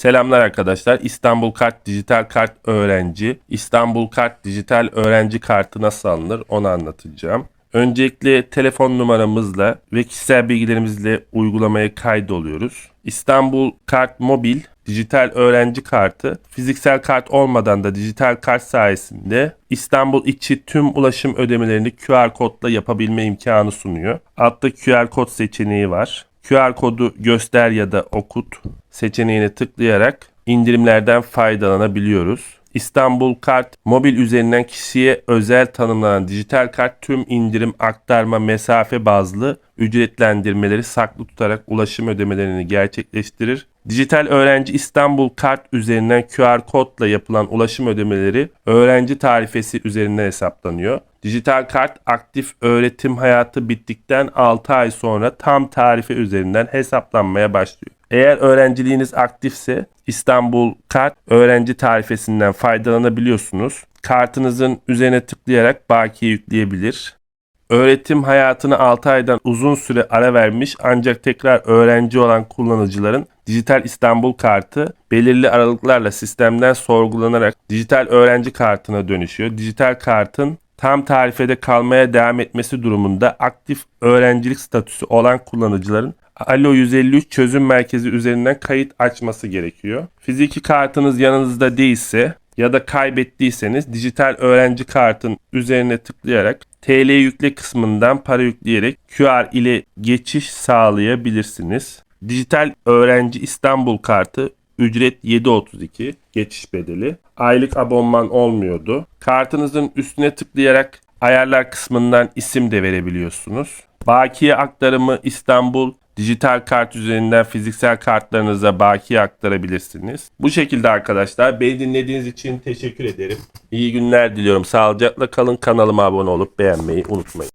Selamlar arkadaşlar. İstanbul Kart Dijital Kart Öğrenci. İstanbul Kart Dijital Öğrenci Kartı nasıl alınır onu anlatacağım. Öncelikle telefon numaramızla ve kişisel bilgilerimizle uygulamaya kaydoluyoruz. İstanbul Kart Mobil dijital öğrenci kartı fiziksel kart olmadan da dijital kart sayesinde İstanbul içi tüm ulaşım ödemelerini QR kodla yapabilme imkanı sunuyor. Altta QR kod seçeneği var. QR kodu göster ya da okut seçeneğine tıklayarak indirimlerden faydalanabiliyoruz. İstanbul Kart mobil üzerinden kişiye özel tanımlanan dijital kart tüm indirim, aktarma, mesafe bazlı ücretlendirmeleri saklı tutarak ulaşım ödemelerini gerçekleştirir. Dijital öğrenci İstanbul Kart üzerinden QR kodla yapılan ulaşım ödemeleri öğrenci tarifesi üzerinden hesaplanıyor. Dijital kart aktif öğretim hayatı bittikten 6 ay sonra tam tarife üzerinden hesaplanmaya başlıyor. Eğer öğrenciliğiniz aktifse İstanbul Kart öğrenci tarifesinden faydalanabiliyorsunuz. Kartınızın üzerine tıklayarak bakiye yükleyebilir. Öğretim hayatına 6 aydan uzun süre ara vermiş ancak tekrar öğrenci olan kullanıcıların Dijital İstanbul Kartı belirli aralıklarla sistemden sorgulanarak dijital öğrenci kartına dönüşüyor. Dijital kartın tam tarifede kalmaya devam etmesi durumunda aktif öğrencilik statüsü olan kullanıcıların Alo 153 çözüm merkezi üzerinden kayıt açması gerekiyor. Fiziki kartınız yanınızda değilse ya da kaybettiyseniz dijital öğrenci kartın üzerine tıklayarak TL yükle kısmından para yükleyerek QR ile geçiş sağlayabilirsiniz. Dijital öğrenci İstanbul kartı ücret 7.32 geçiş bedeli. Aylık abonman olmuyordu. Kartınızın üstüne tıklayarak ayarlar kısmından isim de verebiliyorsunuz. Bakiye aktarımı İstanbul dijital kart üzerinden fiziksel kartlarınıza bakiye aktarabilirsiniz. Bu şekilde arkadaşlar beni dinlediğiniz için teşekkür ederim. İyi günler diliyorum. Sağlıcakla kalın. Kanalıma abone olup beğenmeyi unutmayın.